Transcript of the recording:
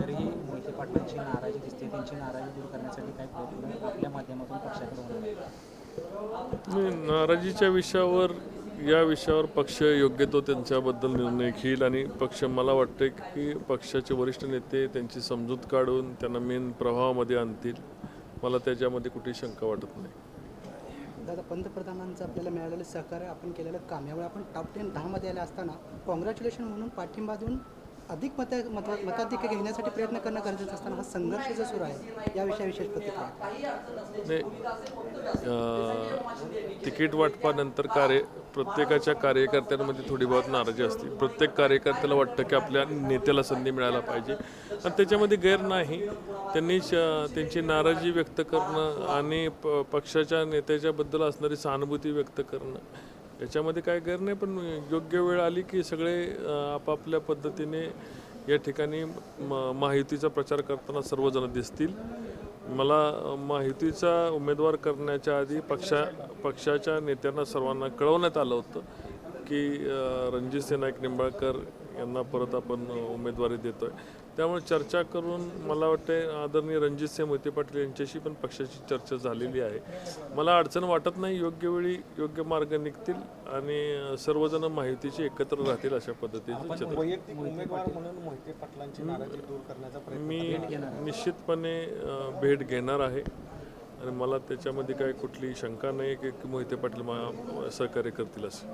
तरीही मोहिते पाटलांची नाराजी दिसते त्यांची नाराजी दूर करण्यासाठी काय प्रयत्न आपल्या माध्यमातून पक्षाकडे नाराजीच्या विषयावर या विषयावर पक्ष योग्य तो त्यांच्याबद्दल निर्णय घेईल आणि पक्ष मला वाटते की पक्षाचे वरिष्ठ नेते त्यांची समजूत काढून त्यांना मेन प्रवाहामध्ये आणतील. मला त्याच्यामध्ये कुठेही शंका वाटत नाही. दादा पंतप्रधानांचं आपल्याला मिळालेलं सहकार्य आपण केलेलं काम. यावेळी आपण टॉप टेन दहामध्ये आले असताना कॉंग्रॅच्युलेशन म्हणून पाठिंबा देऊन अधिक मत मत घेण्यासाठी प्रयत्न करणं गरजेचं असताना हा संघर्ष जो सुरू आहे याविषयी विशेष प्रतिक्रिया नाही तिकीट वाटपानंतर कार्य प्रत्येकाच्या कार्यकर्त्यांमध्ये थोडी बहुत नाराजी असते. प्रत्येक कार्यकर्त्याला वाटतं की आपल्या नेत्याला संधी मिळायला पाहिजे. आणि त्याच्यामध्ये गैर नाही. त्यांनी श- त्यांची नाराजी व्यक्त करणं आणि प पक्षाच्या नेत्याच्याबद्दल असणारी सहानुभूती व्यक्त करणं याच्यामध्ये काय गैर नाही पण योग्य वेळ आली की सगळे आपापल्या पद्धतीने या ठिकाणी म महायुतीचा प्रचार करताना सर्वजण दिसतील. मला महायुतीचा उमेदवार करण्याच्या आधी पक्षा पक्षाच्या नेत्यांना सर्वांना कळवण्यात आलं होतं. की रणजितसिंह नाईक निंबाळकर यांना परत आपण उमेदवारी देतोय. त्यामुळे चर्चा करून मला वाटते आदरणीय रणजितसिंह मोहिते पाटील यांच्याशी पण पक्षाची चर्चा झालेली आहे. मला अडचण वाटत नाही योग्य वेळी योग्य मार्ग निघतील आणि सर्वजण माहितीचे एकत्र राहतील अशा पद्धतीचं मी निश्चितपणे भेट घेणार आहे. आणि मला त्याच्यामध्ये काय कुठली शंका नाही की की मोहिते पाटील मा सहकार्य करतील असं